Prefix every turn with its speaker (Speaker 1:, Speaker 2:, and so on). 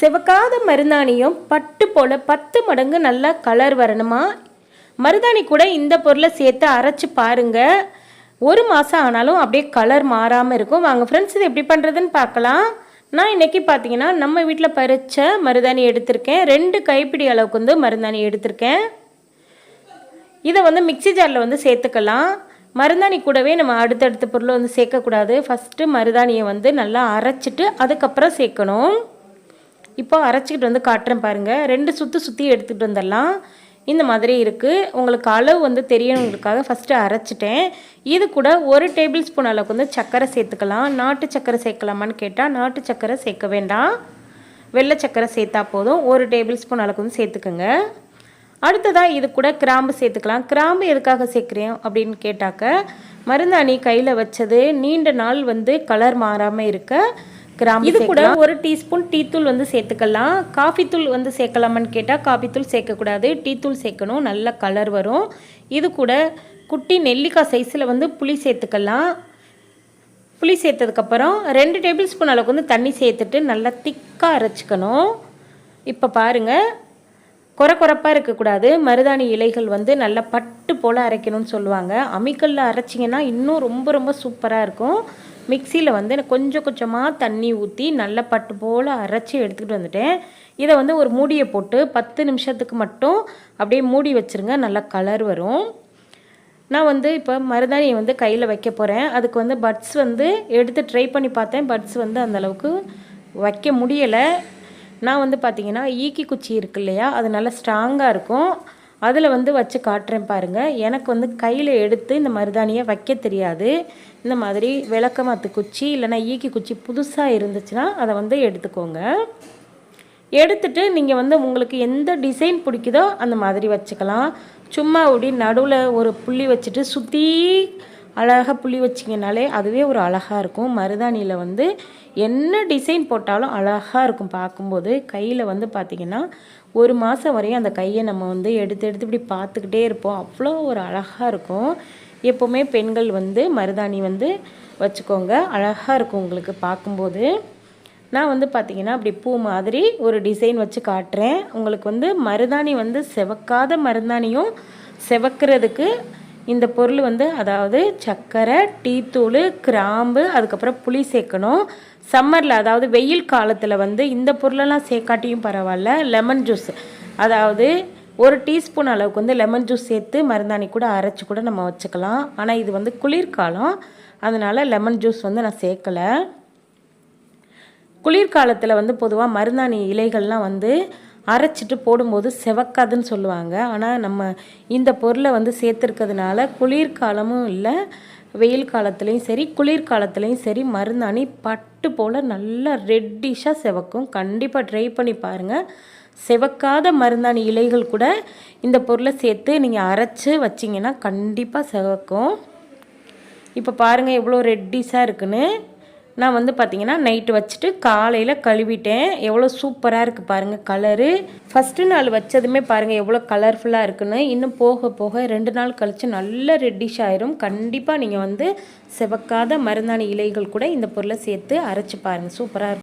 Speaker 1: செவக்காத மருதாணியும் பட்டு போல் பத்து மடங்கு நல்லா கலர் வரணுமா? மருதாணி கூட இந்த பொருளை சேர்த்து அரைச்சி பாருங்கள் ஒரு மாதம் ஆனாலும் அப்படியே கலர் மாறாமல் இருக்கும். வாங்க ஃப்ரெண்ட்ஸ் இது எப்படி பண்ணுறதுன்னு பார்க்கலாம். நான் இன்றைக்கி பார்த்தீங்கன்னா நம்ம வீட்டில் பறித்த மருதாணி எடுத்திருக்கேன். ரெண்டு கைப்பிடி அளவுக்கு வந்து மருதாணி எடுத்திருக்கேன். இதை வந்து மிக்ஸி ஜாரில் வந்து சேர்த்துக்கலாம். மருதாணி கூடவே நம்ம அடுத்தடுத்த பொருளை வந்து சேர்க்கக்கூடாது. ஃபஸ்ட்டு மருதாணியை வந்து நல்லா அரைச்சிட்டு அதுக்கப்புறம் சேர்க்கணும். இப்போ அரைச்சிக்கிட்டு வந்து காட்டுறேன் பாருங்கள் ரெண்டு சுற்றி சுற்றி எடுத்துகிட்டு வந்துடலாம். இந்த மாதிரி இருக்குது உங்களுக்கு அளவு வந்து தெரியணுங்களுக்காக ஃபஸ்ட்டு அரைச்சிட்டேன். இது கூட ஒரு டேபிள் ஸ்பூன் அளவுக்கு வந்து சர்க்கரை சேர்த்துக்கலாம். நாட்டு சர்க்கரை சேர்க்கலாமான்னு கேட்டால் நாட்டு சர்க்கரை சேர்க்க வேண்டாம். வெள்ளை சர்க்கரை சேர்த்தா போதும். ஒரு டேபிள் ஸ்பூன் அளவுக்கு வந்து சேர்த்துக்கோங்க. அடுத்ததாக இது கூட கிராம்பு சேர்த்துக்கலாம். கிராம்பு எதுக்காக சேர்க்குறேன் அப்படின்னு கேட்டாக்க மருந்தாணி கையில் வச்சது நீண்ட நாள் வந்து கலர் மாறாமல் இருக்க கிராம்பு இது கூட ஒரு டீஸ்பூன் டீத்தூள் வந்து சேர்த்துக்கலாம். காஃபி தூள் வந்து சேர்க்கலாமான்னு கேட்டால் காஃபி தூள் சேர்க்கக்கூடாது. டீத்தூள் சேர்க்கணும். நல்ல கலர் வரும். இது கூட குட்டி நெல்லிக்காய் சைஸில் வந்து புளி சேர்த்துக்கலாம். புளி சேர்த்ததுக்கப்புறம் ரெண்டு டேபிள் ஸ்பூன் அளவுக்கு வந்து தண்ணி சேர்த்துட்டு நல்லா திக்காக அரைச்சிக்கணும். இப்போ பாருங்கள் குறை குறைப்பாக இருக்கக்கூடாது. மருதாணி இலைகள் வந்து நல்லா பட்டு போல் அரைக்கணும்னு சொல்லுவாங்க. அமிக்கல்ல அரைச்சிங்கன்னா இன்னும் ரொம்ப ரொம்ப சூப்பராக இருக்கும். மிக்சியில் வந்து கொஞ்சம் கொஞ்சமாக தண்ணி ஊற்றி நல்லா பட்டு போல் அரைச்சி எடுத்துக்கிட்டு வந்துட்டேன். இதை வந்து ஒரு மூடியை போட்டு பத்து நிமிஷத்துக்கு மட்டும் அப்படியே மூடி வச்சுருங்க நல்லா கலர் வரும். நான் வந்து இப்போ மருதாணியை வந்து கையில் வைக்க போகிறேன் அதுக்கு வந்து பட்ஸ் வந்து எடுத்து ட்ரை பண்ணி பார்த்தேன். பட்ஸ் வந்து அந்தளவுக்கு வைக்க முடியலை. நான் வந்து பார்த்திங்கன்னா ஈக்கி குச்சி இருக்கு இல்லையா அது நல்லா ஸ்ட்ராங்காக இருக்கும். அதில் வந்து வச்சு காட்டுறேன் பாருங்கள் எனக்கு வந்து கையில் எடுத்து இந்த மருதாணியை வைக்க தெரியாது. இந்த மாதிரி விளக்கமாத்து குச்சி இல்லைனா ஈக்கி குச்சி புதுசாக இருந்துச்சுன்னா அதை வந்து எடுத்துக்கோங்க. எடுத்துட்டு நீங்கள் வந்து உங்களுக்கு எந்த டிசைன் பிடிக்குதோ அந்த மாதிரி வச்சுக்கலாம். சும்மா அப்படி நடுவில் ஒரு புள்ளி வச்சுட்டு சுற்றி அழகாக புள்ளி வச்சிங்கனாலே அதுவே ஒரு அழகாக இருக்கும். மருதாணியில் வந்து என்ன டிசைன் போட்டாலும் அழகாக இருக்கும் பார்க்கும்போது. கையில் வந்து பார்த்திங்கன்னா ஒரு மாதம் வரையும் அந்த கையை நம்ம வந்து எடுத்து எடுத்து இப்படி பார்த்துக்கிட்டே இருப்போம். அவ்வளோ ஒரு அழகாக இருக்கும். எப்போவுமே பெண்கள் வந்து மருதாணி வந்து வச்சுக்கோங்க. அழகாக இருக்கும் உங்களுக்கு பார்க்கும்போது. நான் வந்து பார்த்திங்கன்னா அப்படி பூ மாதிரி ஒரு டிசைன் வச்சு காட்டுறேன். உங்களுக்கு வந்து மருதாணி வந்து செவக்காத மருதாணியும் செவக்கிறதுக்கு இந்த பொருள் வந்து அதாவது சர்க்கரை டீத்தூள் கிராம்பு அதுக்கப்புறம் புளி சேர்க்கணும். சம்மரில் அதாவது வெயில் காலத்தில் வந்து இந்த பொருளெல்லாம் சேர்க்காட்டியும் பரவாயில்ல லெமன் ஜூஸ் அதாவது ஒரு டீஸ்பூன் அளவுக்கு வந்து லெமன் ஜூஸ் சேர்த்து மருந்தாணி கூட அரைச்சி கூட நம்ம வச்சுக்கலாம். ஆனால் இது வந்து குளிர்காலம். அதனால் லெமன் ஜூஸ் வந்து நான் சேர்க்கலை. குளிர்காலத்தில் வந்து பொதுவாக மருந்தாணி இலைகள்லாம் வந்து அரைச்சிட்டு போடும்போது செவக்காதுன்னு சொல்லுவாங்க. ஆனால் நம்ம இந்த பொருளை வந்து சேர்த்துருக்கிறதுனால குளிர்காலமும் இல்லை வெயில் காலத்துலேயும் சரி குளிர்காலத்துலேயும் சரி மருந்தாணி பட்டு போல் நல்லா ரெட்டிஷாக செவக்கும். கண்டிப்பாக ட்ரை பண்ணி பாருங்கள் செவக்காத மருந்தாணி இலைகள் கூட இந்த பொருளை சேர்த்து நீங்கள் அரைச்சி வச்சிங்கன்னா கண்டிப்பாக செவக்கும். இப்போ பாருங்கள் எவ்வளோ ரெட்டிஷாக இருக்குன்னு. நான் வந்து பார்த்திங்கன்னா நைட்டு வச்சுட்டு காலையில் கழுவிட்டேன். எவ்வளோ சூப்பராக இருக்குது பாருங்கள் கலரு ஃபஸ்ட்டு நாள் வச்சதுமே பாருங்கள் எவ்வளோ கலர்ஃபுல்லாக இருக்குன்னு. இன்னும் போக போக ரெண்டு நாள் கழித்து நல்ல ரெட்டிஷ் ஆயிரும். கண்டிப்பாக நீங்கள் வந்து செவக்காத மருந்தாணி இலைகள் கூட இந்த பொருளை சேர்த்து அரைச்சி பாருங்கள் சூப்பராக இருக்கும்.